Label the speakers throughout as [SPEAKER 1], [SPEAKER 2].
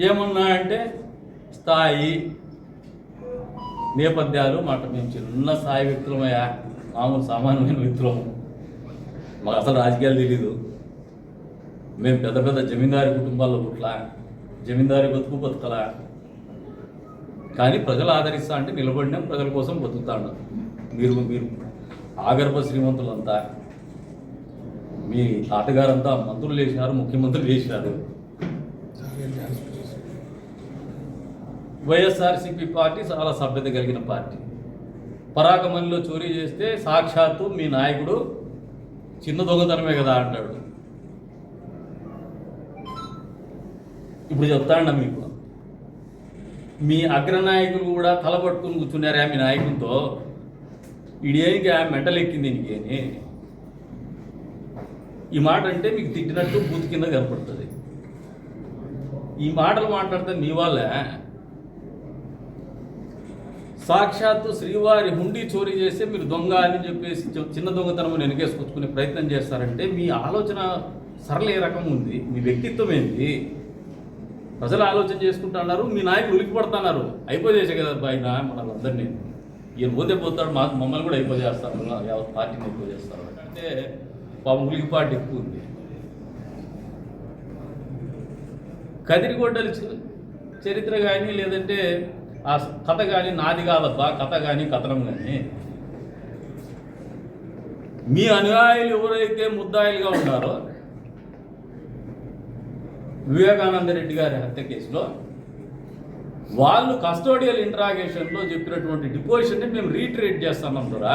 [SPEAKER 1] ఏమన్నా అంటే స్థాయి నేపథ్యాలు మాట మేము చిన్న స్థాయి వ్యక్తులమయ్యా మామూలు సామాన్యమైన వ్యక్తులము మాకు అసలు రాజకీయాలు తెలీదు. మేము పెద్ద పెద్ద జమీందారి కుటుంబాల్లో పుట్లా జమీందారి బతుకు బతుకలా. కానీ ప్రజలు ఆదరిస్తా అంటే నిలబడినాం ప్రజల కోసం బతుకుతాడు మీరు మీరు ఆగర్భ శ్రీమంతులంతా మీ తాతగారంతా మంత్రులు చేసినారు ముఖ్యమంత్రులు చేసినారు వైఎస్ఆర్సీపీ పార్టీ చాలా సభ్యత కలిగిన పార్టీ. పరాగమణిలో చోరీ చేస్తే సాక్షాత్తు మీ నాయకుడు చిన్న దొంగతనమే కదా అంటాడు. ఇప్పుడు చెప్తాండ మీకు. మీ అగ్రనాయకులు కూడా తలపట్టుకుని కూర్చున్నారా మీ నాయకునితో ఇడేనికి ఆ మెంటల్ ఎక్కింది ఈ మాట అంటే మీకు తిట్టినట్టు బూత్ కింద కనపడుతుంది. ఈ మాటలు మాట్లాడితే మీ వాళ్ళే సాక్షాత్తు శ్రీవారి హుండీ చోరీ చేస్తే మీరు దొంగ అని చెప్పేసి చిన్న దొంగతనం వెనకేసుకొచ్చుకునే ప్రయత్నం చేస్తారంటే మీ ఆలోచన సరళ ఏ రకం ఉంది. మీ వ్యక్తిత్వం ఏంటి ప్రజలు ఆలోచన చేసుకుంటున్నారు మీ నాయకులు ఉలికిపడుతున్నారు అయిపోయేసే కదా ఆయన మనల్ని ఈయన పోతే పోతాడు మా మమ్మల్ని కూడా అయిపోజేస్తారు యావత్ పార్టీని అయిపోజేస్తారు అంటే పాపం ఉలికి ఎక్కువ ఉంది. కదిరిగొడ్డలు చరిత్ర కానీ లేదంటే ఆ కథ కానీ నాది కాదబ్బా కథ కానీ కథనం కానీ మీ అనుయాయులు ఎవరైతే ముద్దాయిలుగా ఉన్నారో వివేకానంద రెడ్డి గారి హత్య కేసులో వాళ్ళు కస్టోడియల్ ఇంట్రాగేషన్లో చెప్పినటువంటి డిపోజిషన్ని మేము రీట్రేట్ చేస్తున్నాం దొరా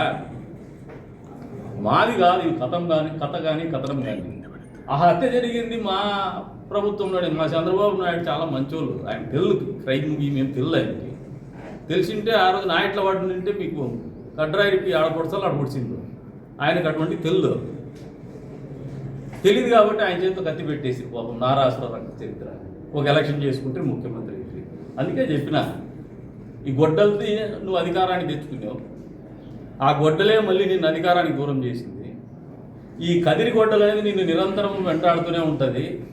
[SPEAKER 1] మాది కాదు ఇది కథం కానీ కథ కానీ కథనం కానీ ఆ హత్య జరిగింది మా ప్రభుత్వంలోనే మా చంద్రబాబు నాయుడు చాలా మంచోళ్ళు. ఆయన తెల్లు క్రైమ్ మేము తెల్లు ఆయనకి. తెలిసింటే ఆ రోజు నాయట్ల వాడి ఉంటే మీకు కడ్రాయికి ఆడపడుచాలి ఆడపడిచింది ఆయనకు అటువంటి తెలియదు తెలియదు కాబట్టి ఆయన చేతితో కత్తి పెట్టేసి పాపం నారాష్ట్ర చరిత్ర. ఒక ఎలక్షన్ చేసుకుంటే ముఖ్యమంత్రి అందుకే చెప్పిన ఈ గొడ్డలది నువ్వు అధికారాన్ని తెచ్చుకున్నావు. ఆ గొడ్డలే మళ్ళీ నిన్ను అధికారానికి దూరం చేసింది. ఈ కదిరి గొడ్డలు అనేది నిన్ను నిరంతరం వెంటాడుతూనే ఉంటుంది.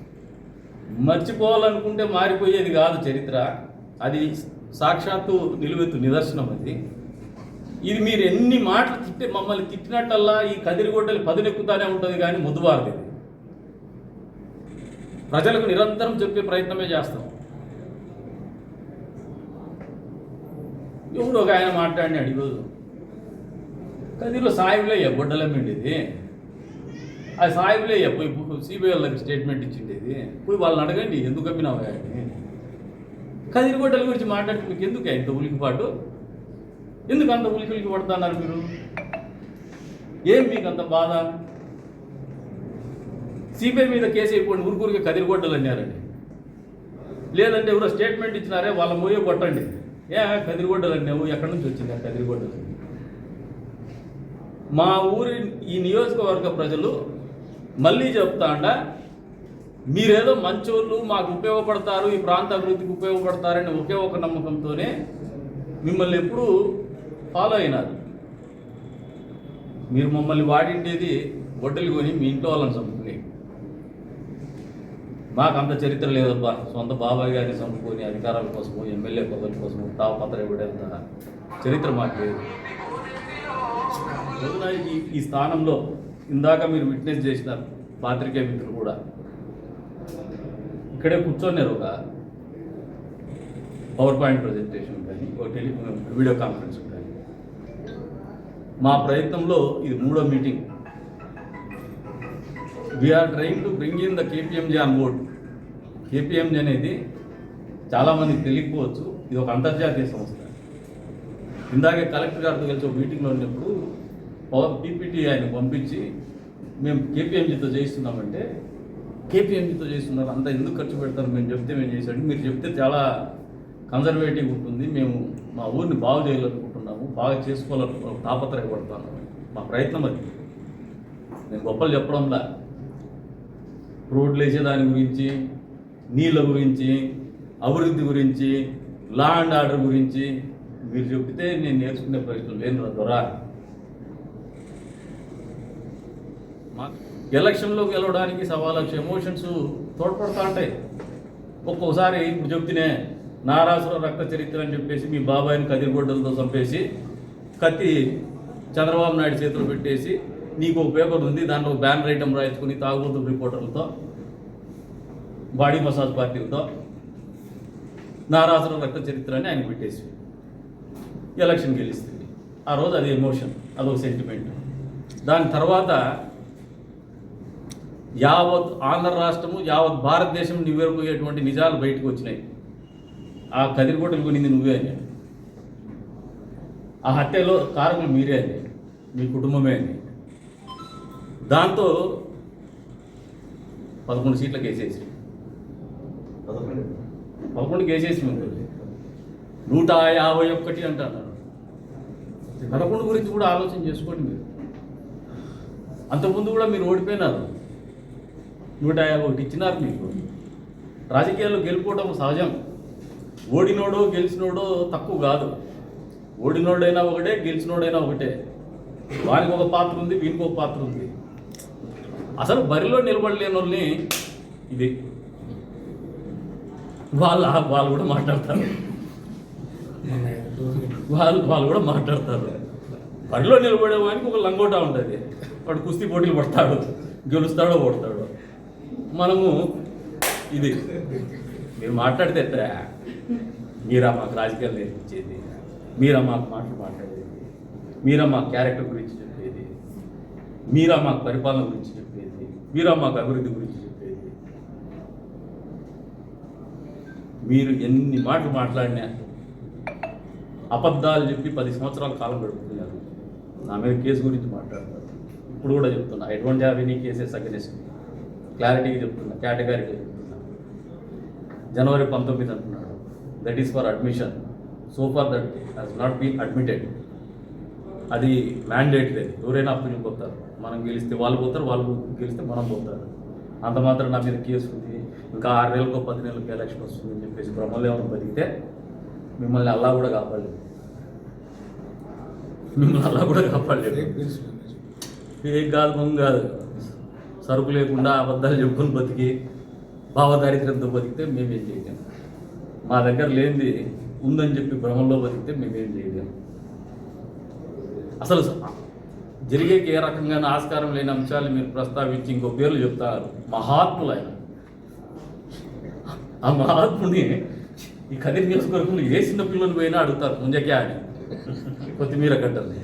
[SPEAKER 1] మర్చిపోవాలనుకుంటే మారిపోయేది కాదు చరిత్ర. అది సాక్షాత్తు నిలువెత్తు నిదర్శనం అది. ఇది మీరు ఎన్ని మాటలు తిట్టి మమ్మల్ని తిట్టినట్టల్లా ఈ కదిరిగొడ్డలు పదునెక్కుతానే ఉంటుంది కానీ ముద్దుబారది ప్రజలకు నిరంతరం చెప్పే ప్రయత్నమే చేస్తాం. ఎవడు ఒక ఆయన మాట్లాడినాడు ఈరోజు కదిలో సాయిబులే గొడ్డలమ్మిండి ఇది? ఆ సాయిబులే పోయి సిబిఐ వాళ్ళకి స్టేట్మెంట్ ఇచ్చిండేది. పోయి వాళ్ళని అడగండి ఎందుకు అమ్మినావు అని కదిరిగొడ్డల గురించి మాట్లాడితే మీకు ఎందుకు ఇంత ఉలికిపాటు? ఎందుకు అంత ఉలికి ఉలికి పడుతున్నారు మీరు? ఏం మీకు అంత బాధ? సిబిఐ మీద కేసు అయిపోండి ఊరికూరికి కదిరిగొడ్డలు అన్నారండి. లేదంటే ఎవరో స్టేట్మెంట్ ఇచ్చినారే వాళ్ళ మోయే కొట్టండి. ఏ కదిరిగొడ్డలు అన్నావు? ఎక్కడి నుంచి వచ్చింది ఆ కదిరిగొడ్డలు మా ఊరి ఈ నియోజకవర్గ ప్రజలు మళ్ళీ చెప్తాండ మీరేదో మంచోళ్ళు మాకు ఉపయోగపడతారు ఈ ప్రాంత అభివృద్ధికి ఉపయోగపడతారని ఒకే ఒక నమ్మకంతోనే మిమ్మల్ని ఎప్పుడూ ఫాలో అయినారు. మీరు మమ్మల్ని వాడిండేది గొడ్డలు కొని మీ ఇంట్లో వాళ్ళని చంపుకునే. మాకు అంత చరిత్ర లేదబ్బా. సొంత బాబాయ్ గారిని చంపుకొని అధికారాల కోసము ఎమ్మెల్యే పదవుల కోసము తాపత్ర ఇవ్వడంత చరిత్ర మాకు లేదు. ఈ ఈ స్థానంలో ఇందాక మీరు విట్నెస్ చేసినారు పాత్రికేయ మిత్రులు కూడా ఇక్కడే కూర్చొన్నారు ఒక పవర్ పాయింట్ ప్రజెంటేషన్ కానీ ఒక టెలి వీడియో కాన్ఫరెన్స్ కానీ. మా ప్రయత్నంలో ఇది మూడో meeting we're trying to bring in the KPMG on board KPMG అనేది చాలామందికి తెలియకపోవచ్చు. ఇది ఒక అంతర్జాతీయ సంస్థ. ఇందాకే కలెక్టర్ గారితో కలిసి ఒక మీటింగ్లో ఉన్నప్పుడు పవర్ పీపీటీ ఆయన పంపించి మేము కేపీఎంజీతో చేయిస్తున్నామంటే కేపీఎంజీతో చేస్తున్నారు. అంత ఎందుకు ఖర్చు పెడతారు? మేము చెప్తే మేము చేసాడు మీరు చెప్తే చాలా కన్జర్వేటివ్ ఉంటుంది. మేము మా ఊరిని బాగు చేయాలనుకుంటున్నాము. బాగా చేసుకోవాలనుకున్నాము తాపత్రయపడతాను. మా ప్రయత్నం అది. నేను గొప్పలు చెప్పడంలా. రోడ్లు వేసే దాని గురించి నీళ్ళ గురించి అభివృద్ధి గురించి లా అండ్ ఆర్డర్ గురించి మీరు చెప్తే నేను నేర్చుకునే ప్రశ్నలు లేని దొరా మాకు ఎలక్షన్లో గెలవడానికి సవా లక్ష ఎమోషన్స్ తోడ్పడుతూ ఉంటాయి. ఒక్కొక్కసారి ఇప్పుడు చెప్తేనే నారాసుర రక్త చరిత్ర అని చెప్పేసి మీ బాబాయిని కదిరిగొడ్డలతో చంపేసి కత్తి చంద్రబాబు నాయుడు చేతిలో పెట్టేసి నీకు ఒక పేపర్ ఉంది దాంట్లో ఒక బ్యానర్ ఐటమ్ రాయించుకుని తాగుబోతు రిపోర్టర్లతో బాడీ మసాజ్ పార్టీలతో నారాసుర రక్త చరిత్ర అని ఆయన పెట్టేసి ఎలక్షన్ గెలుస్తుంది ఆ రోజు అది ఎమోషన్ అదొక సెంటిమెంట్. దాని తర్వాత యావత్ ఆంధ్ర రాష్ట్రము యావత్ భారతదేశం నివ్వెరపోయేటువంటి నిజాలు బయటకు వచ్చినాయి. ఆ కదిరికోటలు కొనింది నువ్వే అని ఆ హత్యలో కారకులు మీరే అని మీ కుటుంబమే అని దాంతో పదకొండు సీట్లకు వేసేసి పదకొండుకి వేసేసి నూట యాభై ఒక్కటి అంటున్నారు పదకొండు గురించి కూడా ఆలోచన చేసుకోండి మీరు. అంతకుముందు కూడా మీరు ఓడిపోయినారు. నూట యాభై ఒకటి ఇచ్చినారు మీకు. రాజకీయాల్లో గెలుపుకోవడం సహజం. ఓడినోడో గెలిచినోడో తక్కువ కాదు. ఓడినోడైనా ఒకటే గెలిచినోడైనా ఒకటే. వానికి ఒక పాత్ర ఉంది వీనికి ఒక పాత్ర ఉంది. అసలు బరిలో నిలబడలేని వాళ్ళని ఇది. వాళ్ళ వాళ్ళు కూడా మాట్లాడతారు. వాళ్ళు వాళ్ళు కూడా మాట్లాడతారు. బరిలో నిలబడే వానికి ఒక లంగోటా ఉంటుంది. వాడు కుస్తీ పోటీలు పడతాడు గెలుస్తాడో ఓడతాడు. మనము ఇది. మీరు మాట్లాడితే ఎత్తరా మీరా మాకు రాజకీయాలు నేర్పించేది? మీరా మాకు మాటలు మాట్లాడేది? మీరా మా క్యారెక్టర్ గురించి చెప్పేది? మీరా మాకు పరిపాలన గురించి చెప్పేది? మీరా మాకు అభివృద్ధి గురించి చెప్పేది? మీరు ఎన్ని మాటలు మాట్లాడినా అబద్ధాలు చెప్పి పది సంవత్సరాల కాలం గడుపుతున్నారు. నా మీద కేసు గురించి మాట్లాడతారు. ఇప్పుడు కూడా చెప్తున్నా. ఎటువంటి హ్యావ్ ఎనీ కేసెస్ అగెనిస్ట్. క్లారిటీగా చెప్తున్నా కేటగారిగా చెప్తున్నా. జనవరి పంతొమ్మిది అంటున్నాడు. That is for admission so for that has not been admitted అది మ్యాండేట్ లేదు. ఎవరైనా అప్పీల్ పోతారు. మనం గెలిస్తే వాళ్ళు పోతారు వాళ్ళు గెలిస్తే మనం పోతారు. అంత మాత్రం నా మీద కేసు ఉంది. ఇంకా ఆరు నెలలకు పది నెలలకు ఎలక్షన్ వస్తుంది అని చెప్పేసి బ్రహ్మలేవరం బతికితే మిమ్మల్ని అల్లా కూడా కాపాడలేదు. మిమ్మల్ని అల్లా కూడా కాపాడలేదు. ఏం కాదు మొంగ కాదు. సరుకు లేకుండా అబద్ధాలు చెప్పుకొని బతికి భావదారిద్ర్యంతో బతికితే మేమేం చేయలేము మా దగ్గర లేనిది ఉందని చెప్పి భ్రమంలో బతికితే మేమేం చేయలేము అసలు జరిగేకి ఏ రకంగా ఆస్కారం లేని అంశాలు మీరు ప్రస్తావించి ఇంకో పేర్లు చెప్తారు. మహాత్ములు ఆయన ఆ మహాత్ముని ఈ కదిరి నియోజకవర్గంలో ఏ చిన్న పిల్లలు పోయినా అడుగుతారు ముంజకే అని. కొత్తిమీర గడ్డల్ని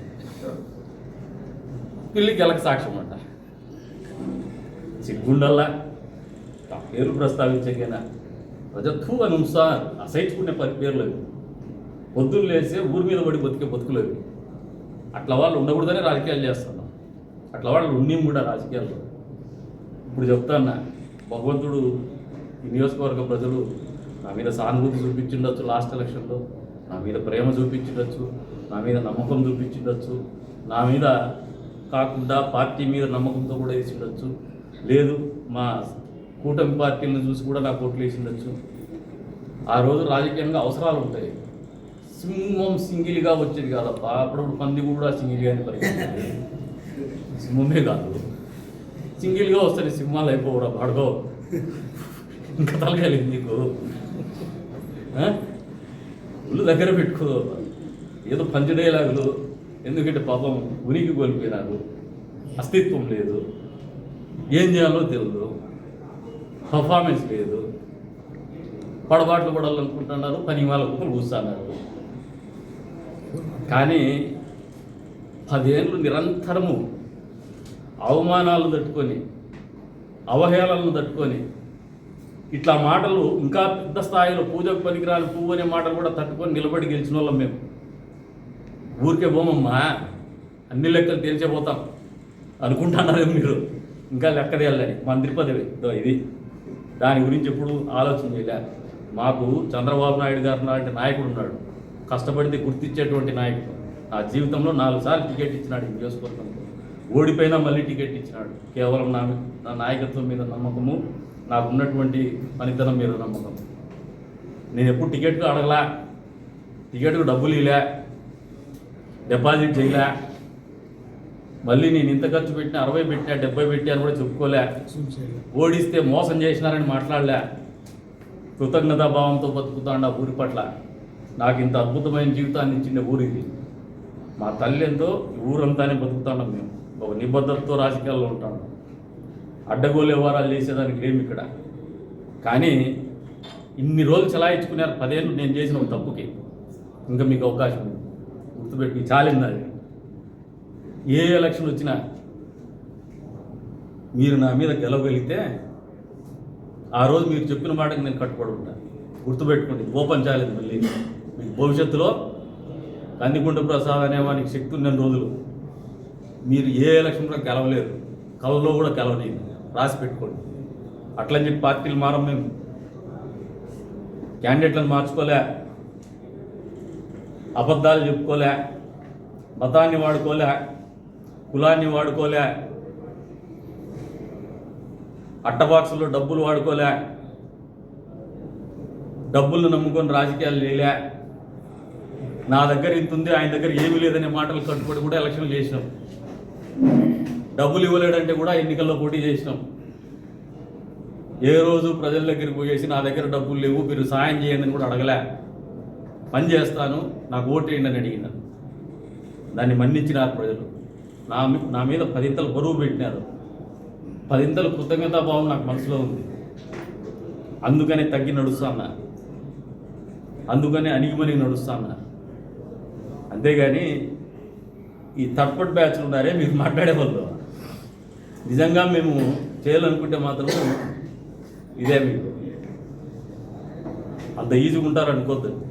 [SPEAKER 1] పిల్లికి ఎలక సాక్ష్యం అంట సిగ్గుండల్లా? ఆ పేరు ప్రస్తావించకైనా? ప్రజత్వ అని అసహించుకునే పది పేర్లు అవి. పొద్దున్న లేస్తే ఊరి మీద పడి బతికే బతుకులేవి అట్లా వాళ్ళు ఉండకూడదనే రాజకీయాలు చేస్తున్నాం అట్లా వాళ్ళు ఉండి కూడా రాజకీయాల్లో. ఇప్పుడు చెప్తాన్నా భగవంతుడు ఈ నియోజకవర్గ ప్రజలు నా మీద సానుభూతి చూపించిండొచ్చు లాస్ట్ ఎలక్షన్లో. నా మీద ప్రేమ చూపించిండొచ్చు. నా మీద నమ్మకం చూపించిండొచ్చు. నా మీద కాకుండా పార్టీ మీద నమ్మకంతో కూడా వేసిండొచ్చు. లేదు మా కూటమి పార్టీలను చూసి కూడా నాకు ఓట్లు వేసిండొచ్చు ఆ రోజు రాజకీయంగా అవసరాలు ఉంటాయి. సింహం సింగిల్గా వచ్చేది కాదప్ప. అప్పుడప్పుడు పంది కూడా సింగిల్గానే పరిగెత్తుంది. సింహమే కాదు. సింగిల్గా వస్తాయి సింహాలు అయిపోవరా పాడుకో. ఇంకా తలకాయలేదు నీకు? ఒళ్ళు దగ్గర పెట్టుకో. ఏదో పంచడేలాగులు ఎందుకంటే పాపం ఉనికి కోల్పోయినారు. అస్తిత్వం లేదు. ఏం చేయాలో తెలియదు పర్ఫార్మెన్స్ లేదు. పొడబాట్లు పడాలనుకుంటున్నారు పని వాళ్ళ కుక్కలు కూర్చున్నారు. కానీ పదేళ్ళు నిరంతరము అవమానాలు తట్టుకొని అవహేళనలు తట్టుకొని ఇట్లా మాటలు ఇంకా పెద్ద స్థాయిలో పూజకు పనికిరాని పువ్వు అనే మాటలు కూడా తట్టుకొని నిలబడి గెలిచిన వాళ్ళం మేము. ఊరికే పోమమ్మా అన్ని లెక్కలు తేల్చేపోతాం అనుకుంటున్నారు మీరు. ఇంకా లెక్క తేయాలని మంత్రి పదవి. ఇది దాని గురించి ఎప్పుడు ఆలోచన చేయలే. మాకు చంద్రబాబు నాయుడు గారు లాంటి నాయకుడు ఉన్నాడు. కష్టపడితే గుర్తించేటువంటి నాయకుడు. నా జీవితంలో నాలుగు సార్లు టికెట్ ఇచ్చినాడు ఈ నియోజకవర్గంలో. ఓడిపోయినా మళ్ళీ టికెట్ ఇచ్చినాడు. కేవలం నా నా నాయకత్వం మీద నమ్మకము నాకు ఉన్నటువంటి పనితనం మీద నమ్మకం. నేను ఎప్పుడు టికెట్కు అడగలా. టికెట్కు డబ్బులు ఇలా డిపాజిట్ చేయలే. మళ్ళీ నేను ఇంత ఖర్చు పెట్టినా అరవై పెట్టినా డెబ్బై పెట్టి అని కూడా చెప్పుకోలే. ఓడిస్తే మోసం చేసినారని మాట్లాడలే. కృతజ్ఞతాభావంతో బతుకుతాండ ఊరి పట్ల. నాకు ఇంత అద్భుతమైన జీవితాన్ని ఇచ్చిన ఊరు ఇది. మా తల్లి ఎంతో ఈ ఊరంతానే బతుకుతాండం మేము. ఒక నిబద్ధతతో రాజకీయాల్లో ఉంటాం. అడ్డగోలు వ్యవహారాలు చేసేదానికి లేము ఇక్కడ. కానీ ఇన్ని రోజులు చలాయించుకున్నారు. పదేళ్ళు నేను చేసిన ఒక తప్పుకి. ఇంకా మీకు అవకాశం ఉంది. గుర్తుపెట్టి చాలింది అది ఏ ఎలక్షన్ వచ్చినా మీరు నా మీద గెలవగలిగితే ఆ రోజు మీరు చెప్పిన మాటకి నేను కట్టుబడి ఉంటాను గుర్తుపెట్టుకోండి ఓపెన్ చేయలేదు మళ్ళీ. మీకు భవిష్యత్తులో కందికుంట ప్రసాద్ అనే వానికి శక్తి ఉన్న రోజులు. మీరు ఏ ఎలక్షన్లో గెలవలేరు. కళ్ళలో కూడా గెలవలేదు. రాసి పెట్టుకోండి. అట్లని చెప్పి పార్టీలు మారం మేము. క్యాండిడేట్లను మార్చుకోలే. అబద్ధాలు చెప్పుకోలే. మతాన్ని వాడుకోలే. కులాన్ని వాడుకోలే. అట్టబాక్సుల్లో డబ్బులు వాడుకోలే. డబ్బులను నమ్ముకొని రాజకీయాలు లేలే నా దగ్గర ఇంత ఉంది ఆయన దగ్గర ఏమీ లేదనే మాటలు కట్టుబడి కూడా ఎలక్షన్లు చేసినాం. డబ్బులు ఇవ్వలేడంటే కూడా ఎన్నికల్లో పోటీ చేసినాం. ఏ రోజు ప్రజల దగ్గరికి పోయేసి నా దగ్గర డబ్బులు లేవు మీరు సాయం చేయండి అని కూడా అడగలే. పని చేస్తాను నాకు ఓటేయండి అని అడిగిన దాన్ని మన్నించినారు ప్రజలు. నా మీ- నా మీద పదింతలు బరువు పెట్టినారు. పదింతలు కృతజ్ఞతాభావం నాకు మనసులో ఉంది. అందుకనే తగ్గి నడుస్తాను? అందుకనే అణిగిమని నడుస్తున్నా అంతేగాని ఈ థర్డ్ బ్యాచ్ ఉన్నారే మీరు మాట్లాడే వాళ్ళు. నిజంగా మేము చేయాలనుకుంటే మాత్రం ఇదే మీకు. అంత ఈజీగా ఉంటారు అనుకోద్దు.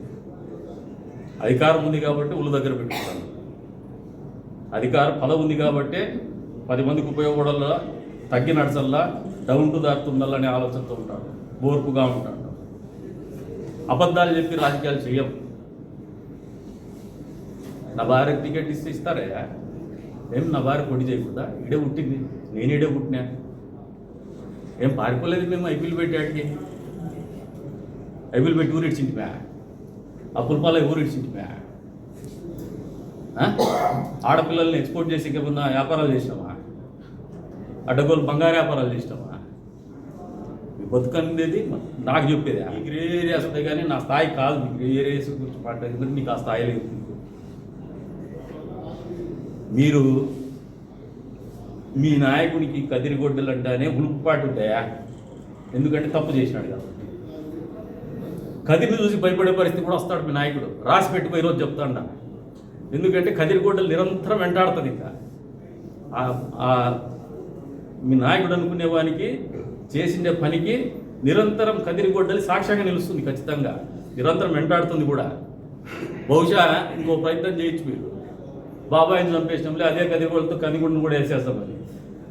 [SPEAKER 1] అధికారం ఉంది కాబట్టి ఉళ్ళు దగ్గర పెట్టుకుంటారు. అధికార పదవి ఉంది కాబట్టి పది మందికి ఉపయోగపడల్లా తగ్గి నడచల్లా డౌన్ టు దార్త్ ఉండాలనే ఆలోచనతో ఉంటాడు ఓర్పుగా ఉంటాడు అబద్ధాలు చెప్పి రాజకీయాలు చేయవు నా భార్యకు టికెట్ ఇస్తే ఇస్తారే? ఏం నా భార్య పొడి చేయకుండా ఇడే పుట్టింది. నేను ఇడే పుట్టినా? ఏం పారిపోలేదు మేము ఐపీఎల్ పెట్టాడికి ఐపీఎల్ పెట్టి ఊరు ఇచ్చింటిమా అప్పులపాల ఊరు ఆడపిల్లల్ని ఎక్స్పోర్ట్ చేసి ఇంకేమన్నా వ్యాపారాలు చేసినామా అడ్డగోలు బంగారు వ్యాపారాలు చేసినామా బతుకనేది నాకు చెప్పేది ఈ గ్రే ఏరియాస్ ఉంటాయి కానీ నా స్థాయి కాదు మీ గ్రే ఏరియాస్ గురించి మాట్లాడింది నీకు ఆ స్థాయి లేదు? మీరు మీ నాయకునికి కదిరిగొడ్డలు అంటేనే ఉలుపుపాటు ఉంటాయా? ఎందుకంటే తప్పు చేసినాడు కాబట్టి. కదిరిని చూసి భయపడే పరిస్థితి కూడా వస్తాడు మీ నాయకుడు. రాసి పెట్టుకో ఈరోజు చెప్తాండ. ఎందుకంటే కదిరిగొడ్డలు నిరంతరం వెంటాడుతుంది ఇంకా. మీ నాయకుడు అనుకునే వానికి చేసిండే పనికి నిరంతరం కదిరిగొడ్డలి సాక్ష్యంగా నిలుస్తుంది ఖచ్చితంగా. నిరంతరం వెంటాడుతుంది కూడా. బహుశా ఇంకో ప్రయత్నం చేయొచ్చు మీరు. బాబాయిని చంపేసినాంలే అదే కదిరిగొడ్డలతో కదిరిగొడ్డను కూడా వేసేస్తామని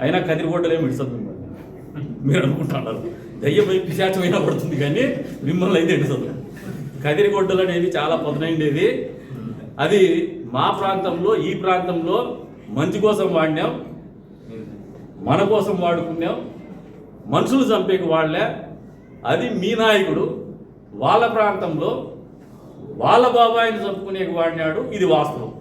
[SPEAKER 1] అయినా కదిరిగొడ్డలేం మిడిసదు మిమ్మల్ని. మీరు అనుకుంటున్నారు. దయ్యం పిశాచమైనా పడుతుంది కానీ మిమ్మల్ని అయితే ఎడుతుంది కదిరిగొడ్డలు అనేది చాలా పదునైండేది. అది మా ప్రాంతంలో ఈ ప్రాంతంలో మంచి కోసం వాడినాం మన కోసం వాడుకున్నాం. మనుషులు చంపేకి వాడలే. అది మీ నాయకుడు వాళ్ళ ప్రాంతంలో వాళ్ళ బాబాయిని చంపుకునేకి వాడినాడు. ఇది వాస్తవం.